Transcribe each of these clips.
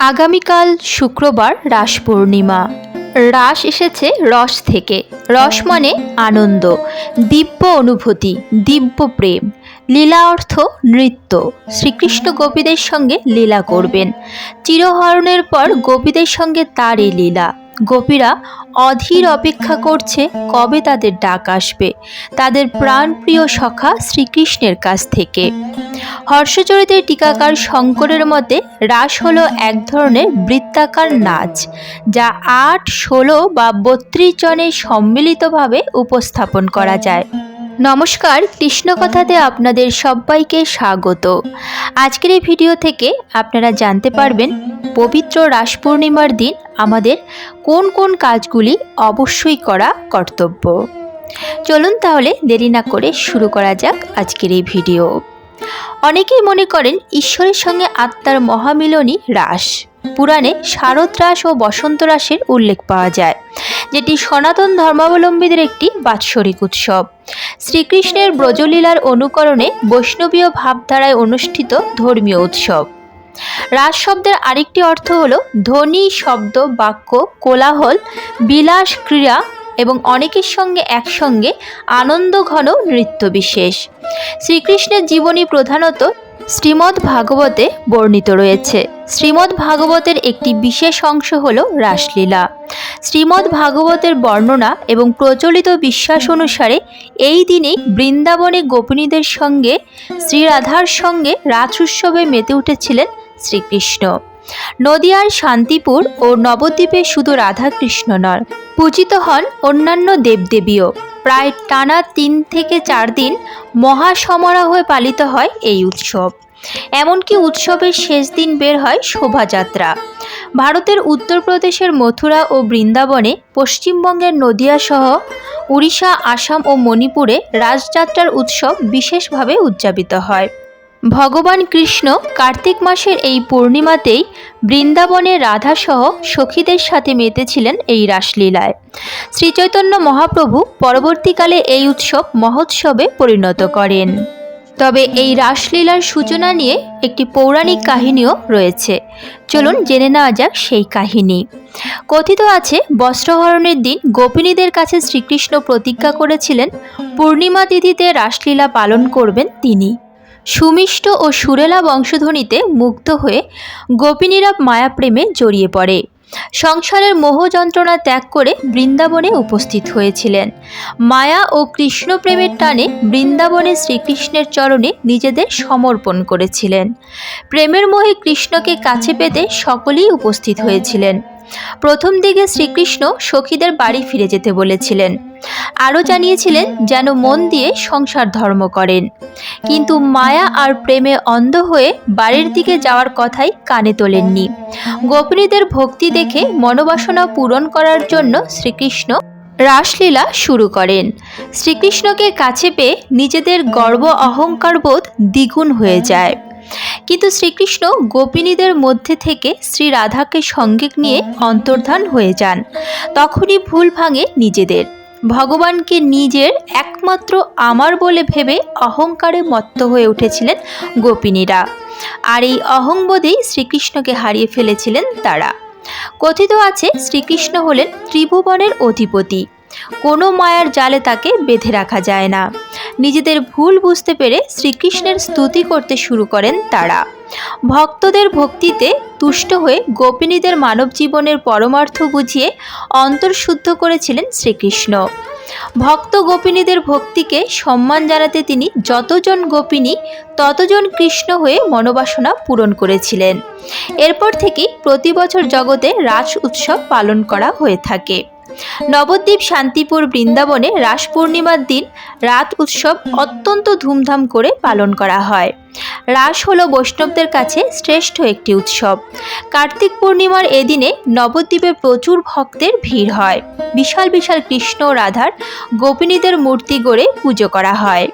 আগামীকাল শুক্রবার রাস পূর্ণিমা। রাস এসেছে রস থেকে। রস মানে আনন্দ, দিব্য অনুভূতি, দিব্য প্রেম, লীলা অর্থ নৃত্য। শ্রীকৃষ্ণ গোপীদের সঙ্গে লীলা করবেন। চিরহরণের পর গোপীদের সঙ্গে তারই লীলা। গোপীরা অধীর অপেক্ষা করছে কবে তাদের ডাক আসবে, তাদের প্রাণপ্রিয় সখা শ্রীকৃষ্ণের কাছ থেকে। হর্ষচরিতের টিকাকার শঙ্করের মতে রাস হলো এক ধরনের বৃত্তাকার নাচ, যা আট, ষোলো বা বত্রিশ জনের সম্মিলিতভাবে উপস্থাপন করা যায়। নমস্কার, কৃষ্ণকথাতে আপনাদের সবাইকে স্বাগত। আজকের এই ভিডিও থেকে আপনারা জানতে পারবেন, পবিত্র রাস পূর্ণিমার দিন আমাদের কোন কোন কাজগুলি অবশ্যই করা কর্তব্য। চলুন তাহলে দেরি না করে শুরু করা যাক আজকের এই ভিডিও। অনেকেই মনে করেন, ঈশ্বরের সঙ্গে আত্মার মহামিলনই রাস পুরাণে শারদ রাস ও বসন্ত রাসের উল্লেখ পাওয়া যায়, যেটি সনাতন ধর্মাবলম্বীদের একটি বাৎসরিক উৎসব। শ্রীকৃষ্ণের ব্রজলীলার অনুকরণে বৈষ্ণবীয় ভাবধারায় অনুষ্ঠিত ধর্মীয় উৎসব। রাস শব্দের আরেকটি অর্থ হল ধ্বনি, শব্দ, বাক্য, কোলাহল, বিলাস, ক্রিয়া এবং অনেকের সঙ্গে একসঙ্গে আনন্দ, ঘন নৃত্য বিশেষ। শ্রীকৃষ্ণের জীবনী প্রধানত শ্রীমদ্ ভাগবতে বর্ণিত রয়েছে। শ্রীমদ্ ভাগবতের একটি বিশেষ অংশ হল রাসলীলা। শ্রীমদ্ ভাগবতের বর্ণনা এবং প্রচলিত বিশ্বাস অনুসারে এই দিনেই বৃন্দাবনে গোপিনীদের সঙ্গে, শ্রীরাধার সঙ্গে রাস উৎসবে মেতে উঠেছিলেন শ্রীকৃষ্ণ। নদিয়ার শান্তিপুর ও নবদ্বীপে শুধু রাধাকৃষ্ণ নয়, পূজিত হন অন্যান্য দেবদেবীও। প্রায় টানা তিন থেকে চার দিন মহাসমারোহে পালিত হয় এই উৎসব। এমনকি উৎসবের শেষ দিন বের হয় শোভাযাত্রা। ভারতের উত্তরপ্রদেশের মথুরা ও বৃন্দাবনে পশ্চিমবঙ্গের নদিয়া সহ উড়িষ্যা, আসাম ও মণিপুরে রাজযাত্রার উৎসব বিশেষভাবে উদযাপিত হয়। ভগবান কৃষ্ণ কার্তিক মাসের এই পূর্ণিমাতেই বৃন্দাবনে রাধাসহ সখীদের সাথে মেতেছিলেন এই রাসলীলায়। শ্রীচৈতন্য মহাপ্রভু পরবর্তীকালে এই উৎসব মহোৎসবে পরিণত করেন। তবে এই রাসলীলার সূচনা নিয়ে একটি পৌরাণিক কাহিনীও রয়েছে। চলুন জেনে নেওয়া যাক সেই কাহিনী। কথিত আছে, বস্ত্রহরণের দিন গোপিনীদের কাছে শ্রীকৃষ্ণ প্রতিজ্ঞা করেছিলেন, পূর্ণিমা তিথিতে রাসলীলা পালন করবেন তিনি। সুমিষ্ট ও সুরেলা বংশধ্বনিতে মুগ্ধ হয়ে গোপিনীরা মায়াপ্রেমে জড়িয়ে পড়ে। সংসারের মোহ যন্ত্রণা ত্যাগ করে বৃন্দাবনে উপস্থিত হয়েছিলেন। মায়া ও কৃষ্ণ প্রেমের টানে বৃন্দাবনে শ্রীকৃষ্ণের চরণে নিজেদের সমর্পণ করেছিলেন। প্রেমের মোহে কৃষ্ণকে কাছে পেতে সকলেই উপস্থিত হয়েছিলেন। প্রথম দিকে শ্রীকৃষ্ণ সখীদের বাড়ি ফিরে যেতে বলেছিলেন। আরও জানিয়েছিলেন যেন মন দিয়ে সংসার ধর্ম করেন। কিন্তু মায়া আর প্রেমে অন্ধ হয়ে বাড়ির দিকে যাওয়ার কথাই কানে তোলেননি। গোপিনীদের ভক্তি দেখে মনোবাসনা পূরণ করার জন্য শ্রীকৃষ্ণ রাসলীলা শুরু করেন। শ্রীকৃষ্ণকে কাছে পেয়ে নিজেদের গর্ব অহংকারবোধ দ্বিগুণ হয়ে যায়। কিন্তু শ্রীকৃষ্ণ গোপিনীদের মধ্যে থেকে শ্রী রাধাকে সঙ্গে নিয়ে অন্তর্ধান হয়ে যান। তখনই ভুল ভাঙে নিজেদের। ভগবানকে নিজের একমাত্র আমার বলে ভেবে অহংকারে মত্ত হয়ে উঠেছিলেন গোপিনীরা। আর এই অহংবোধেই শ্রীকৃষ্ণকে হারিয়ে ফেলেছিলেন তারা। কথিত আছে, শ্রীকৃষ্ণ হলেন ত্রিভুবনের অধিপতি। কোনো মায়ার জালে তাকে বেঁধে রাখা যায় না। নিজেদের ভুল বুঝতে পেরে শ্রীকৃষ্ণের স্তুতি করতে শুরু করেন তারা। ভক্তদের ভক্তিতে তুষ্ট হয়ে গোপিনীদের মানব জীবনের পরমার্থ বুঝিয়ে অন্তর্শুদ্ধ করেছিলেন শ্রীকৃষ্ণ। ভক্ত গোপিনীদের ভক্তিকে সম্মান জানাতে তিনি যতজন গোপিনী, ততজন কৃষ্ণ হয়ে মনোবাসনা পূরণ করেছিলেন। এরপর থেকেই প্রতি বছর জগতে রাস উৎসব পালন করা হয়ে থাকে। নবদ্বীপ শান্তিপুর বৃন্দাবনে রাস পূর্ণিমার দিন রাত উৎসব অত্যন্ত ধুমধাম করে পালন করা হয়। রাস হলো বৈষ্ণবদের কাছে শ্রেষ্ঠ একটি উৎসব। কার্তিক পূর্ণিমার এদিনে নবদ্বীপে প্রচুর ভক্তের ভিড় হয়। বিশাল বিশাল কৃষ্ণ রাধার গোপিনীদের মূর্তি গড়ে পুজো করা হয়।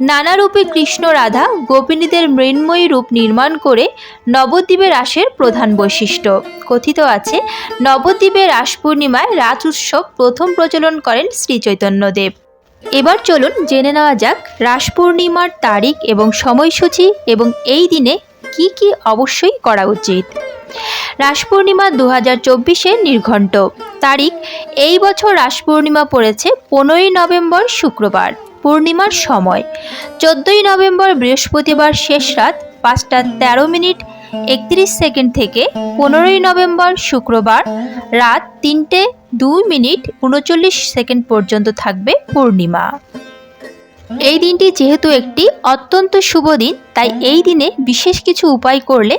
নানা রূপে কৃষ্ণ রাধা গোপিনীদের মৃন্ময়ী রূপ নির্মাণ করে নবদ্বীপে রাসের প্রধান বৈশিষ্ট্য। কথিত আছে, নবদ্বীপে রাস পূর্ণিমায় রাজ উৎসব প্রথম প্রচলন করেন শ্রী চৈতন্যদেব। এবার চলুন জেনে নেওয়া যাক রাস পূর্ণিমার তারিখ এবং সময়সূচি এবং এই দিনে কি কি অবশ্যই করা উচিত। রাস পূর্ণিমা দু হাজার চব্বিশের নির্ঘণ্ট। তারিখ, এই বছর রাস পূর্ণিমা পড়েছে পনেরোই নভেম্বর শুক্রবার। পূর্ণিমার সময়। চোদ্দোই নভেম্বর বৃহস্পতিবার শেষ রাত পাঁচটা তেরো মিনিট একত্রিশ সেকেন্ড থেকে পনেরোই নভেম্বর শুক্রবার রাত তিনটে দুই মিনিট উনচল্লিশ সেকেন্ড পর্যন্ত থাকবে পূর্ণিমা। এই দিনটি যেহেতু একটি অত্যন্ত শুভ দিন, তাই এই দিনে বিশেষ কিছু উপায় করলে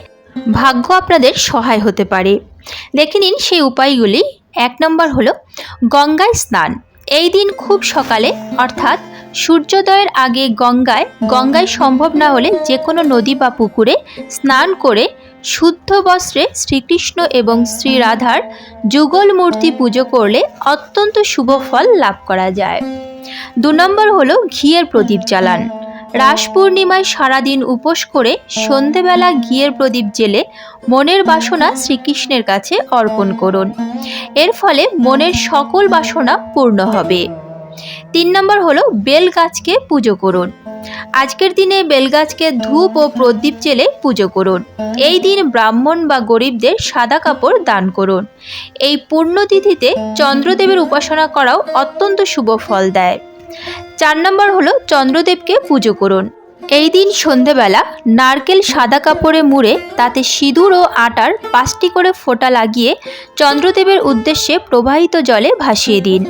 ভাগ্য আপনাদের সহায় হতে পারে। দেখে নিন সেই উপায়গুলি। এক নম্বর হলো গঙ্গায় স্নান। এই দিন খুব সকালে, অর্থাৎ সূর্যোদয়ের আগে গঙ্গায় গঙ্গায় সম্ভব না হলে যে কোনো নদী বা পুকুরে স্নান করে শুদ্ধ বস্ত্রে শ্রীকৃষ্ণ এবং শ্রী রাধার যুগল মূর্তি পুজো করলে অত্যন্ত শুভ ফল লাভ করা যায়। দু নম্বর হলো ঘিয়ের প্রদীপ জ্বালান। রাস পূর্ণিমায় সারাদিন উপোস করে সন্ধেবেলা ঘিয়ের প্রদীপ জেলে মনের বাসনা শ্রীকৃষ্ণের কাছে অর্পণ করুন। এর ফলে মনের সকল বাসনা পূর্ণ হবে। তিন নম্বর হলো বেল গাছকে পুজো করুন। আজকের দিনে বেল গাছকে ধূপ ও প্রদীপ জেলে পুজো করুন। এই দিন ব্রাহ্মণ বা গরিবদের সাদা কাপড় দান করুন। এই পূর্ণতিথিতে চন্দ্রদেবের উপাসনা করাও অত্যন্ত শুভ ফল দেয়। চার নম্বর হলো চন্দ্রদেবকে পুজো করুন। এই দিন সন্ধেবেলা নারকেল সাদা কাপড়ে মুড়ে, তাতে সিঁদুর ও আটার পাঁচটি করে ফোঁটা লাগিয়ে চন্দ্রদেবের উদ্দেশ্যে প্রবাহিত জলে ভাসিয়ে দিন।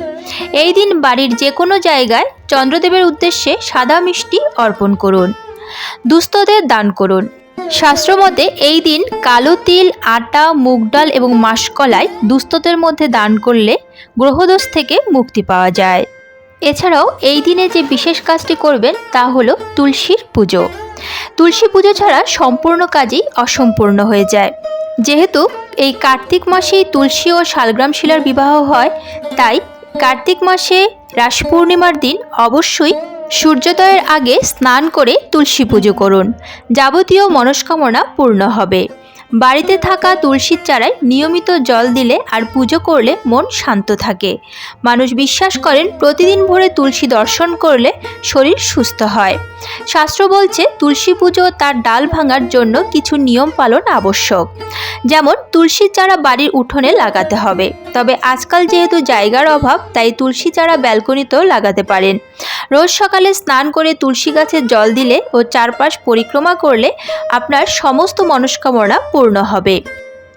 এই দিন বাড়ির যে কোনো জায়গায় চন্দ্রদেবের উদ্দেশ্যে সাদা মিষ্টি অর্পণ করুন। দুস্থদের দান করুন। শাস্ত্রমতে এই দিন কালো তিল, আটা, মুগ ডাল এবং মাসকলাই দুস্থদের মধ্যে দান করলে গ্রহদোষ থেকে মুক্তি পাওয়া যায়। এছাড়াও এই দিনে যে বিশেষ কাজটি করবেন তা হলো তুলসীর পুজো। তুলসী পুজো ছাড়া সম্পূর্ণ কাজই অসম্পূর্ণ হয়ে যায়। যেহেতু এই কার্তিক মাসেই তুলসী ও শালগ্রাম শিলার বিবাহ হয়, তাই কার্তিক মাসে রাস পূর্ণিমার দিন অবশ্যই সূর্যোদয়ের আগে স্নান করে তুলসী পুজো করুন। যাবতীয় মনস্কামনা পূর্ণ হবে। বাড়িতে থাকা তুলসীর চারায় নিয়মিত জল দিলে আর পুজো করলে মন শান্ত থাকে। মানুষ বিশ্বাস করেন, প্রতিদিন ভোরে তুলসী দর্শন করলে শরীর সুস্থ হয়। শাস্ত্র বলছে, তুলসী পুজো তার ডাল ভাঙার জন্য কিছু নিয়ম পালন আবশ্যক। যেমন তুলসীর চারা বাড়ির উঠোনে লাগাতে হবে। তবে আজকাল যেহেতু জায়গার অভাব, তাই তুলসী চারা ব্যালকনিতেও লাগাতে পারেন। রোজ সকালে স্নান করে তুলসী গাছে জল দিলে ও চারপাশ পরিক্রমা করলে আপনার সমস্ত মনস্কামনা পূর্ণ হবে।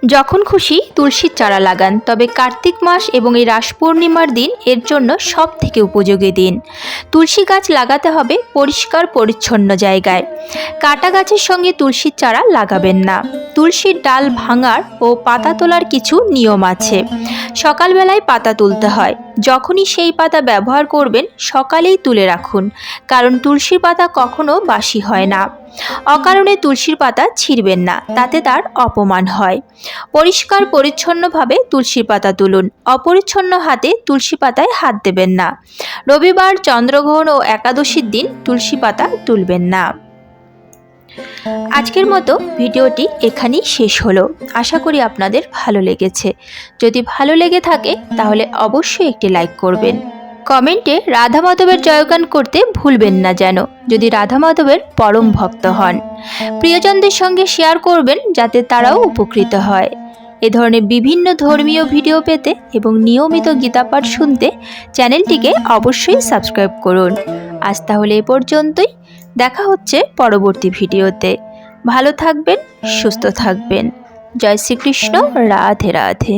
যখন খুশি তুলসীর চারা লাগান, তবে কার্তিক মাস এবং এই রাস পূর্ণিমার দিন এর জন্য সব থেকে উপযোগী দিন। তুলসী গাছ লাগাতে হবে পরিষ্কার পরিচ্ছন্ন জায়গায়। কাটা গাছের সঙ্গে তুলসীর চারা লাগাবেন না। তুলসীর ডাল ভাঙার ও পাতা তোলার কিছু নিয়ম আছে। সকালবেলায় পাতা তুলতে হয়। যখনই সেই পাতা ব্যবহার করবেন, সকালেই তুলে রাখুন, কারণ তুলসীর পাতা কখনো বাসি হয় না। অকারণে তুলসীর পাতা ছিঁড়বেন না, তাতে তার অপমান হয়। পরিষ্কার পরিচ্ছন্নভাবে তুলসীর পাতা তুলুন, অপরিচ্ছন্ন হাতে তুলসী পাতায় হাত দেবেন না। রবিবার, চন্দ্রগ্রহণ ও একাদশীর দিন তুলসী পাতা তুলবেন না। আজকের মতো ভিডিওটি এখানেই শেষ হলো। আশা করি আপনাদের ভালো লেগেছে। যদি ভালো লেগে থাকে, তাহলে অবশ্যই একটি লাইক করবেন। কমেন্টে রাধা মাধবের জয়গান করতে ভুলবেন না যেন, যদি রাধা মাধবের পরম ভক্ত হন। প্রিয়জনদের সঙ্গে শেয়ার করবেন যাতে তারাও উপকৃত হয়। এ ধরনের বিভিন্ন ধর্মীয় ভিডিও পেতে এবং নিয়মিত গীতাপাঠ শুনতে চ্যানেলটিকে অবশ্যই সাবস্ক্রাইব করুন। আজ তাহলে এ পর্যন্তই। দেখা হচ্ছে পরবর্তী ভিডিওতে। ভালো থাকবেন সুস্থ থাকবেন। জয় শ্রীকৃষ্ণ রাধে রাধে।